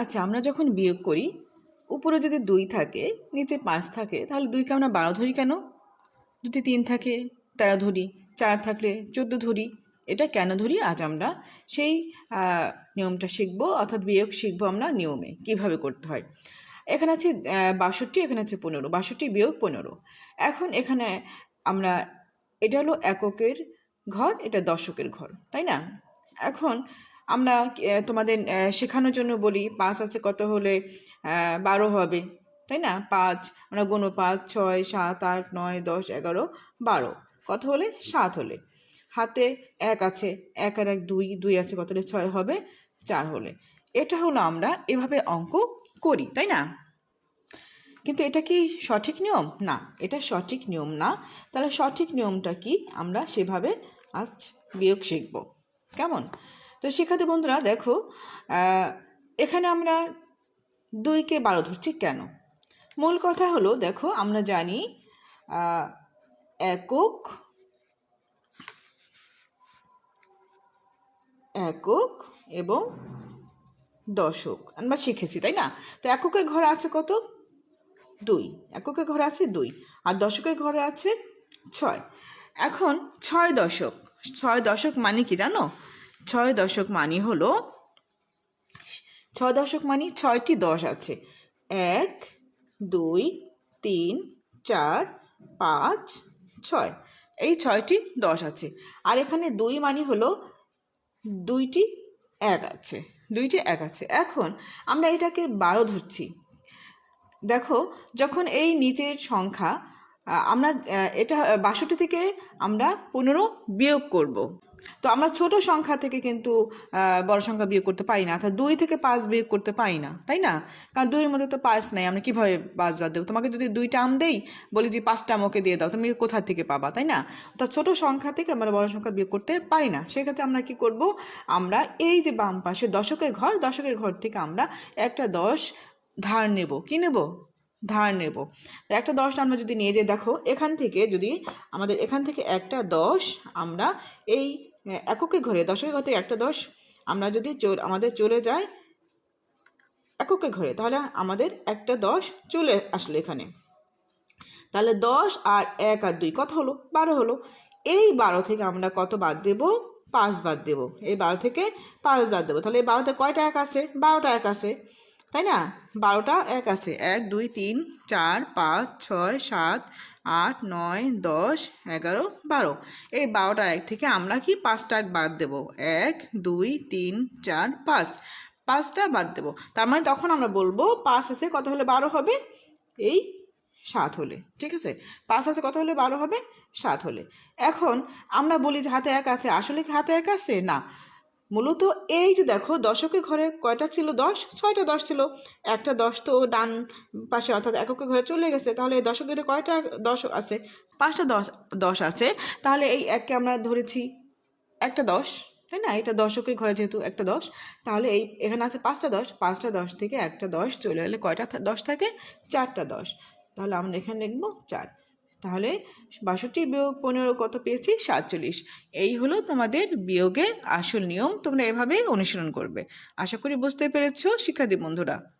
আচ্ছা আমরা যখন বিয়োগ করি, উপরে যদি দুই থাকে, নিচে পাঁচ থাকে, তাহলে দুইকে আমরা বারো ধরি কেন? যদি তিন থাকে, তেরো ধরি, চার থাকলে চোদ্দ ধরি, এটা কেন ধরি? আজ আমরা সেই নিয়মটা শিখব, অর্থাৎ বিয়োগ শিখব আমরা নিয়মে, কীভাবে করতে হয়। এখানে আছে বাষট্টি, এখানে আছে পনেরো, বাষট্টি বিয়োগ পনেরো। এখন এখানে আমরা, এটা হলো এককের ঘর, এটা দশকের ঘর, তাই না? এখন আমরা তোমাদের শেখানোর জন্য বলি, পাঁচ আছে কত হলে বারো হবে, তাই না? পাঁচ, আমরা গুনো পাঁচ, ছয়, সাত, আট, নয়, দশ, এগারো, বারো, কত হলে? সাত হলে। হাতে এক আছে, এক আর এক দুই দুই আছে কত হলে? ছয় হবে, চার হলে। এটা হলো আমরা এভাবে অঙ্ক করি, তাই না? কিন্তু এটা কি সঠিক নিয়ম? না, এটা সঠিক নিয়ম না। তাহলে সঠিক নিয়মটা কি? আমরা সেভাবে আজ বিয়োগ শিখব। কেমন? তো শিক্ষার্থী বন্ধুরা দেখো এখানে আমরা দুইকে বারো ধরছি কেন? মূল কথা হলো, দেখো, আমরা জানি একক একক এবং দশক। আমরা শিখেছি, তাই না? তো এককের ঘরে আছে কত? দুই। এককের ঘরে আছে দুই। আর দশকের ঘরে আছে ছয়। এখন ছয় দশক। ছয় দশক মানে কি জানো? ছয় দশক মানি হলো, ছয় দশক মানি ছয়টি দশ আছে। এক, দুই, তিন, চার, পাঁচ, ছয়। এই ছয়টি দশ আছে। আর এখানে দুই মানি হলো, দুইটি এক আছে। দুইটি এক আছে। এখন আমরা এটাকে বারো ধরছি। দেখো, যখন এই নিচের সংখ্যা আমরা এটা, বাষট্টি থেকে আমরা পনেরো বিয়োগ করব। তো আমরা ছোট সংখ্যা থেকে কিন্তু বড় সংখ্যা বিয়োগ করতে পারি না। অর্থাৎ দুই থেকে পাঁচ বিয়োগ করতে পারি না, তাই না? কারণ দুইয়ের মধ্যে তো পাঁচ নেই, আমরা কীভাবে পাঁচ বাদ দেবো? তোমাকে যদি দুইটা আম দেই, বলি যে পাঁচটা আমাকে দিয়ে দাও, তুমি কোথা থেকে পাবা, তাই না? অর্থাৎ ছোট সংখ্যা থেকে আমরা বড় সংখ্যা বিয়োগ করতে পারি না। সেক্ষেত্রে আমরা কি করব? আমরা এই যে বাম পাশে দশকের ঘর দশকের ঘর থেকে আমরা একটা দশ ধার নেব। কি নেব? ধার নেব। একটা দশ আমরা যদি নিয়ে যাই, দেখো, এখান থেকে যদি আমাদের এখান থেকে একটা দশ আমরা এই আহ, এককের ঘরে দশের ঘর থেকে একটা দশ। আমরা যদি আমাদের চলে যায় এককের ঘরে তাহলে আমাদের একটা দশ চলে আসলো এখানে। তাহলে দশ আর এক আর দুই কত হলো? বারো হলো। এই বারো থেকে আমরা কত বাদ দেব? পাঁচ বাদ দেব। এই বারো থেকে পাঁচ বাদ দেবো। তাহলে এই বারোতে কয়টা এক আছে? বারোটা এক আছে। তাই না? বারোটা এক আছে। এক, দুই, তিন, চার, পাঁচ, ছয়, সাত, আট, নয়, দশ, এগারো, বারো। এই বারোটা এক থেকে আমরা কি পাঁচটা এক বাদ দেব? এক, দুই, তিন, চার, পাঁচ। পাঁচটা বাদ দেব। তার মানে তখন আমরা বলব পাঁচ আছে কত হলে বারো হবে? এই সাত হলে। ঠিক আছে? পাঁচ আছে কত হলে বারো হবে? সাত হলে। এখন আমরা বলি যে হাতে এক আছে। আসলে কি হাতে এক আছে? না। মূলত এই যে দেখো দশকের ঘরে কয়টা ছিল? দশ? ছয়টা দশ ছিল। একটা দশ তো ডান পাশে, অর্থাৎ এককের ঘরে চলে গেছে। তাহলে এই দশকের কয়টা দশ আছে? পাঁচটা দশ দশ আছে। তাহলে এই এককে আমরা ধরেছি একটা দশ, তাই না? এটা দশকের ঘরে যেহেতু একটা দশ, তাহলে এই এখানে আছে পাঁচটা দশ। পাঁচটা দশ থেকে একটা দশ চলে এলে কয়টা দশ থাকে? চারটা দশ। তাহলে আমরা এখানে লিখব চার। তাহলে বাষট্টি বিয়োগ পনেরো কত পেয়েছি? সাতচল্লিশ। এই হলো তোমাদের বিয়োগের আসল নিয়ম। তোমরা এভাবেই অনুশীলন করবে। আশা করি বুঝতে পেরেছ, শিক্ষার্থী বন্ধুরা।